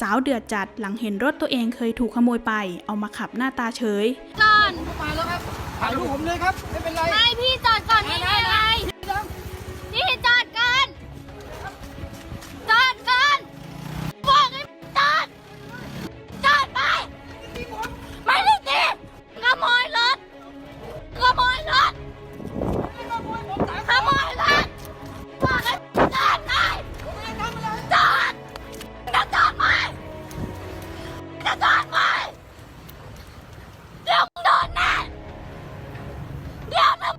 สาวเดือดจัดหลังเห็นรถตัวเองเคยถูกขโมยไป เอามาขับหน้าตาเฉย ก่อน มาแล้วครับถ่ายรูปผมเลยครับ ไม่เป็นไร ไม่พี่จอดก่อนนี่ไง จะจอดไหมเดี๋ยวมึงโดนแน่เดี๋ยวมึง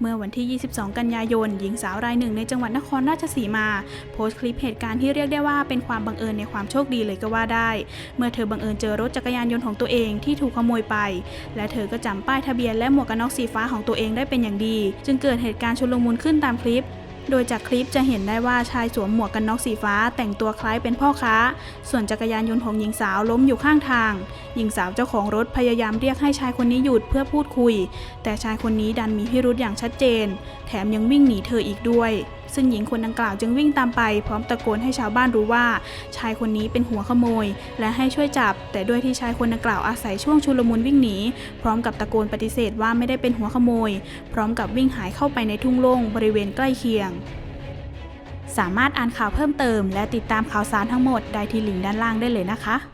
เมื่อวันที่ 22 กันยายน หญิงสาวรายหนึ่งในจังหวัดนครราชสีมา โพสต์คลิปเหตุการณ์ที่เรียกได้ว่าเป็นความบังเอิญในความโชคดีเลยก็ว่าได้ เมื่อเธอบังเอิญเจอรถจักรยานยนต์ของตัวเองที่ถูกขโมยไป และเธอก็จำป้ายทะเบียนและหมวกกันน็อกสีฟ้าของตัวเองได้เป็นอย่างดี จึงเกิดเหตุการณ์ชุลมุนขึ้นตามคลิป โดยจากคลิปจะเห็นได้ว่าชายสวมหมวกกันน็อกสีฟ้า แต่งตัวคล้ายเป็นพ่อค้า ส่วนจักรยานยนต์ของหญิงสาวล้มอยู่ข้างทาง หญิงสาวเจ้าของรถพยายามเรียกให้ชายคนนี้หยุดเพื่อพูดคุย แต่ชายคนนี้ดันมีพิรุธอย่างชัดเจน แถมยังวิ่งหนีเธออีกด้วย ซึ่งหญิงคนดังกล่าวจึงวิ่งตามไป พร้อมตะโกนให้ชาวบ้านรู้ว่า ชายคนนี้เป็นหัวขโมย และให้ช่วยจับ แต่ด้วยที่ชายคนดังกล่าวอาศัยช่วงชุลมุนวิ่งหนี พร้อมกับตะโกนปฏิเสธว่าไม่ได้เป็นหัวขโมย พร้อมกับวิ่งหายเข้าไปในทุ่งโล่งบริเวณใกล้เคียง สามารถอ่านข่าวเพิ่มเติม และติดตามข่าวสารทั้งหมดได้ที่ลิงก์ด้านล่างได้เลยนะคะ